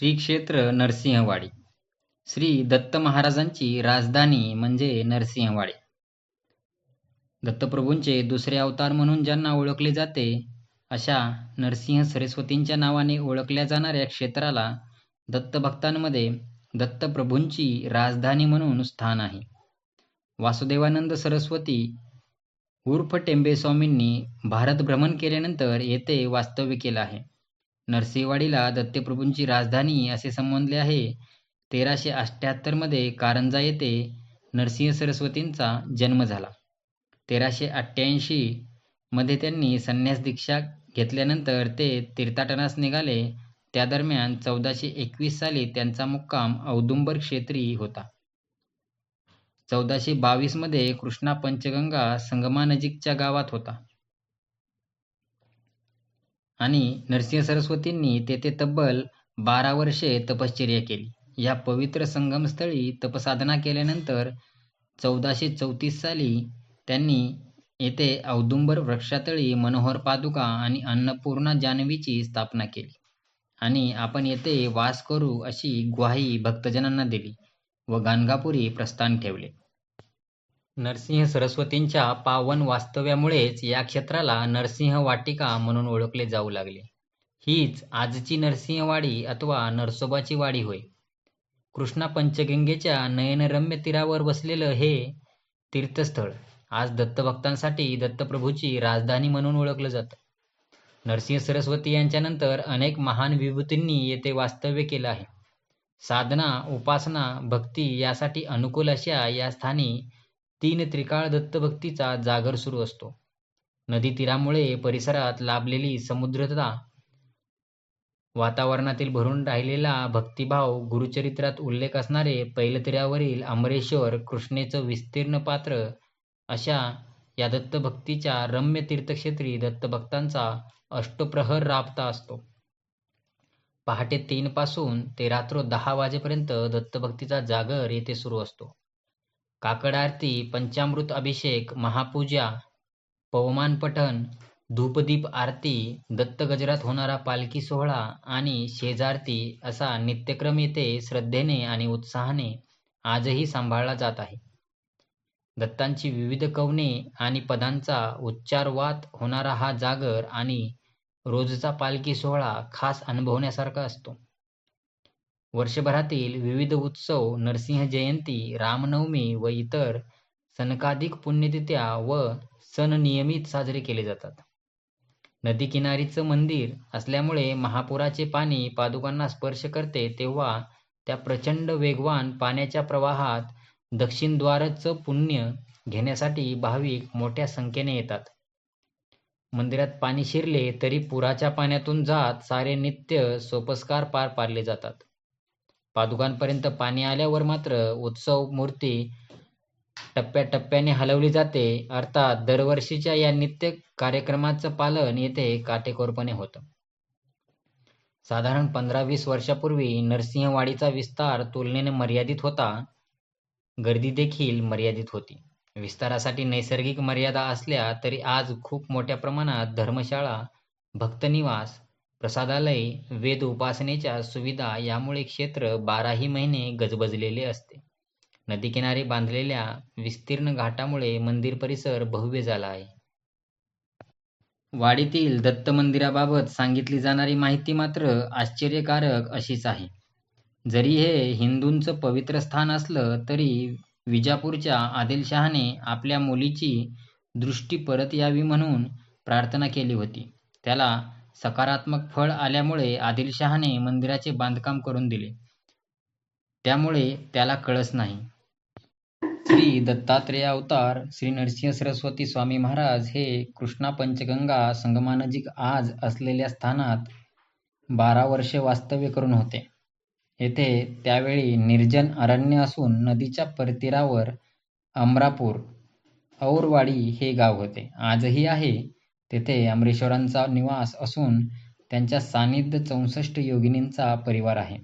श्री क्षेत्र नरसिंहवाडी. श्री दत्त महाराजांची राजधानी म्हणजे नरसिंहवाडी. दत्तप्रभूंचे दुसरे अवतार म्हणून ज्यांना ओळखले जाते अशा नरसिंह सरस्वतींच्या नावाने ओळखल्या जाणाऱ्या क्षेत्राला दत्तभक्तांमध्ये दत्तप्रभूंची राजधानी म्हणून स्थान आहे. वासुदेवानंद सरस्वती उर्फ टेंबेस्वामींनी भारत भ्रमण केल्यानंतर येथे वास्तव्य केलं आहे. नरसिंहवाडीला दत्तप्रभूंची राजधानी असे संबोधले आहे. तेराशे अठ्ठ्याहत्तरमध्ये कारंजा येथे नरसिंह सरस्वतींचा जन्म झाला. तेराशे अठ्ठ्याऐंशी मध्ये त्यांनी संन्यास दीक्षा घेतल्यानंतर ते तीर्थाटनास निघाले. त्या दरम्यान चौदाशे एकवीस साली त्यांचा मुक्काम औदुंबर क्षेत्री होता. चौदाशे बावीसमध्ये कृष्णा पंचगंगा संगमानजीकच्या गावात होता. आणि नरसिंह सरस्वतींनी तेथे तब्बल बारा वर्षे तपश्चर्या केली. या पवित्र संगमस्थळी तपसाधना केल्यानंतर चौदाशे चौतीस साली त्यांनी येथे औदुंबर वृक्षातळी मनोहर पादुका आणि अन्नपूर्णा जानवीची स्थापना केली. आणि आपण येथे वास करू अशी ग्वाही भक्तजनांना दिली व गाणगापुरी प्रस्थान ठेवले. नरसिंह सरस्वतींच्या पावन वास्तव्यामुळेच या क्षेत्राला नरसिंह वाटिका म्हणून ओळखले जाऊ लागले. हीच आजची नरसिंहवाडी अथवा नरसोबाची वाडी होय. कृष्णा पंचगंगेच्या नयनरम्य तीरावर वसलेलं हे तीर्थस्थळ आज दत्तभक्तांसाठी दत्तप्रभूची राजधानी म्हणून ओळखलं जातं. नरसिंह सरस्वती यांच्यानंतर अनेक महान विभूतींनी येथे वास्तव्य केलं आहे. साधना उपासना भक्ती यासाठी अनुकूल अशा या स्थानी तीन त्रिकाळ दत्तभक्तीचा जागर सुरू असतो. नदी तीरामुळे परिसरात लाभलेली समुद्रता वातावरणातील भरून राहिलेला भक्तिभाव गुरुचरित्रात उल्लेख असणारे पैलतीरावरील अमरेश्वर कृष्णेचं विस्तीर्ण पात्र अशा या दत्तभक्तीच्या रम्य तीर्थक्षेत्री दत्तभक्तांचा अष्टप्रहर राबता असतो. पहाटे तीन पासून ते रात्र दहा वाजेपर्यंत दत्तभक्तीचा जागर येथे सुरू असतो. काकड आरती पंचामृत अभिषेक महापूजा पवमान पठण धूपदीप आरती दत्त गजरात होणारा पालखी सोहळा आणि शेजारती असा नित्यक्रम येथे श्रद्धेने आणि उत्साहाने आजही सांभाळला जात आहे. दत्तांची विविध कवने आणि पदांचा उच्चारवात होणारा हा जागर आणि रोजचा पालखी सोहळा खास अनुभवण्यासारखा असतो. वर्षभरातील विविध उत्सव नरसिंह जयंती रामनवमी व इतर सनकाधिक पुण्यतिथ्या व सण नियमित साजरे केले जातात. नदी किनारीचं मंदिर असल्यामुळे महापुराचे पाणी पादुकांना स्पर्श करते तेव्हा त्या प्रचंड वेगवान पाण्याच्या प्रवाहात दक्षिणद्वारचं पुण्य घेण्यासाठी भाविक मोठ्या संख्येने येतात. मंदिरात पाणी शिरले तरी पुराच्या पाण्यातून जात सारे नित्य सोपस्कार पार पाडले जातात. पादुकांपर्यंत पाणी आल्यावर मात्र उत्सव मूर्ती टप्प्याटप्प्याने हलवली जाते. अर्थात दरवर्षीच्या या नित्य कार्यक्रमाचं पालन येथे काटेकोरपणे होतं. साधारण पंधरा वीस वर्षापूर्वी नरसिंहवाडीचा विस्तार तुलनेने मर्यादित होता. गर्दी देखील मर्यादित होती. विस्तारासाठी नैसर्गिक मर्यादा असल्या तरी आज खूप मोठ्या प्रमाणात धर्मशाळा भक्तनिवास प्रसादालय वेद उपासनेच्या सुविधा यामुळे क्षेत्र बाराही महिने गजबजलेले असते. नदीकिनारी बांधलेल्या विस्तीर्ण घाटामुळे मंदिर परिसर भव्य झाला आहे. वाडीतील दत्त मंदिराबाबत सांगितली जाणारी माहिती मात्र आश्चर्यकारक अशीच आहे. जरी हे हिंदूंचं पवित्र स्थान असलं तरी विजापूरच्या आदिलशहाने आपल्या मुलीची दृष्टी परत यावी म्हणून प्रार्थना केली होती. त्याला सकारात्मक फळ आल्यामुळे आदिलशहाने मंदिराचे बांधकाम करून दिले. त्यामुळे त्याला कळस नाही. श्री दत्तात्रेय अवतार श्री नरसिंह सरस्वती स्वामी महाराज हे कृष्णा पंचगंगा संगमानजीक आज असलेल्या स्थानात बारा वर्षे वास्तव्य करून होते. येथे त्यावेळी निर्जन अरण्य असून नदीच्या परतीरावर अमरापूर औरवाडी हे गाव होते. आजही आहे. तेथे अमरेश्वरांचा निवास असून त्यांच्या सानिध्य चौसष्ट योगिनींचा परिवार आहे.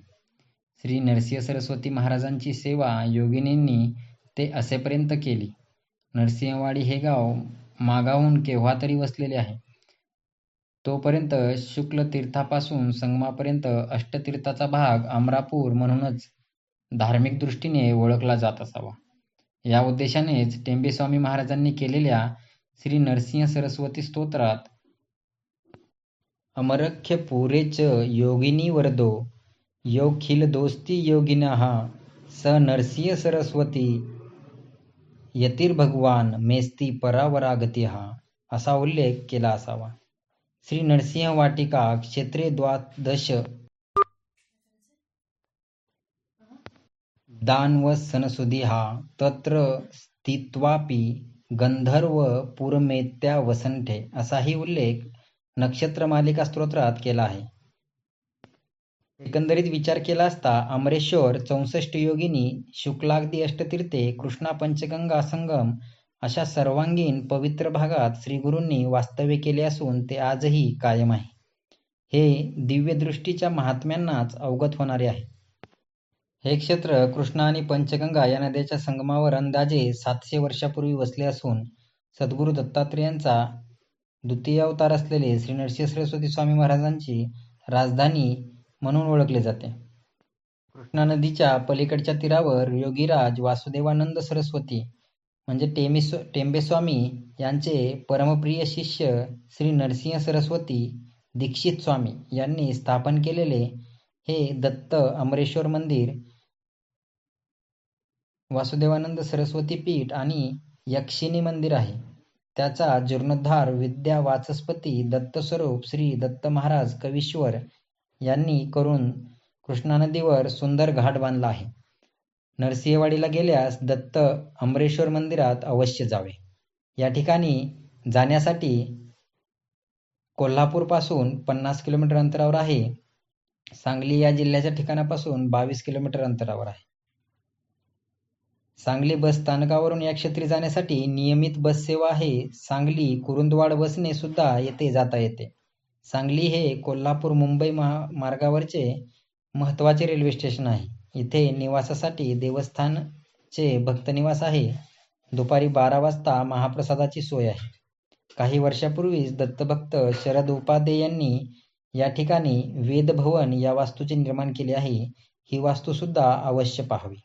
श्री नरसिंह सरस्वती महाराजांची सेवा योगिनींनी ते असेपर्यंत केली. नरसिंहवाडी हे गाव मागाहून केव्हा तरी वसलेले आहे. तोपर्यंत शुक्ल तीर्थापासून संगमापर्यंत अष्टतीर्थाचा भाग अमरापूर म्हणूनच धार्मिक दृष्टीने ओळखला जात असावा. या उद्देशानेच टेंबेस्वामी महाराजांनी केलेल्या श्री नरसिंह सरस्वती स्तोत्रात अमरख्य पुरेच च योगिनी वरदो योखिल दोस्ती योगिनः स नरसिंह सरस्वती यतिर्भगवान मेस्ती परावरागती हा असा उल्लेख केला असावा. श्री नरसिंह वाटिका क्षेत्रे द्वादश. दान व सनसुदी हा तत्र स्थित्वापि गंधर्व पुरमेत्या वसंठे असाही उल्लेख नक्षत्रमालिका स्तोत्रात केला आहे. एकंदरीत विचार केला असता अमरेश्वर चौसष्ट योगिनी शुक्लागदी अष्टतीर्थे कृष्णा पंचगंगा संगम अशा सर्वांगीण पवित्र भागात श्रीगुरूंनी वास्तव्य केले असून ते आजही कायम आहे. हे दिव्यदृष्टीच्या महात्म्यांनाच अवगत होणारे आहे. हे क्षेत्र कृष्णा आणि पंचगंगा या नद्याच्या संगमावर अंदाजे सातशे वर्षापूर्वी वसले असून सद्गुरू दत्तात्रेयांचा द्वितीय अवतार असलेले श्री नरसिंह सरस्वती स्वामी महाराजांची राजधानी म्हणून ओळखले जाते. कृष्णा नदीच्या पलीकडच्या तीरावर योगीराज वासुदेवानंद सरस्वती म्हणजे टेमिस टेंबेस्वामी यांचे परमप्रिय शिष्य श्री नरसिंह सरस्वती दीक्षित स्वामी यांनी स्थापन केलेले हे दत्त अमरेश्वर मंदिर वासुदेवानंद सरस्वती पीठ आणि यक्षिणी मंदिर आहे. त्याचा जीर्णोद्धार विद्या वाचस्पती दत्तस्वरूप श्री दत्त महाराज कवीश्वर यांनी करून कृष्णा नदीवर सुंदर घाट बांधला आहे. नरसिंहवाडीला गेल्यास दत्त अमरेश्वर मंदिरात अवश्य जावे. या ठिकाणी जाण्यासाठी कोल्हापूरपासून पन्नास किलोमीटर अंतरावर आहे. सांगली या जिल्ह्याच्या ठिकाणापासून बावीस किलोमीटर अंतरावर आहे. सांगली बस स्थानकावरून या क्षेत्री जाण्यासाठी नियमित बस सेवा आहे सांगली कुरुंदवाड बसने सुद्धा येथे जाता येते. सांगली हे कोल्हापूर मुंबई मार्गावरचे महत्त्वाचे रेल्वे स्टेशन आहे. इथे निवासासाठी देवस्थानचे भक्तनिवास आहे. दुपारी बारा वाजता महाप्रसादाची सोय आहे. काही वर्षापूर्वीच दत्तभक्त शरद उपाध्ये यांनी या ठिकाणी वेदभवन या वास्तूचे निर्माण केले आहे. ही वास्तू सुद्धा अवश्य पाहावी.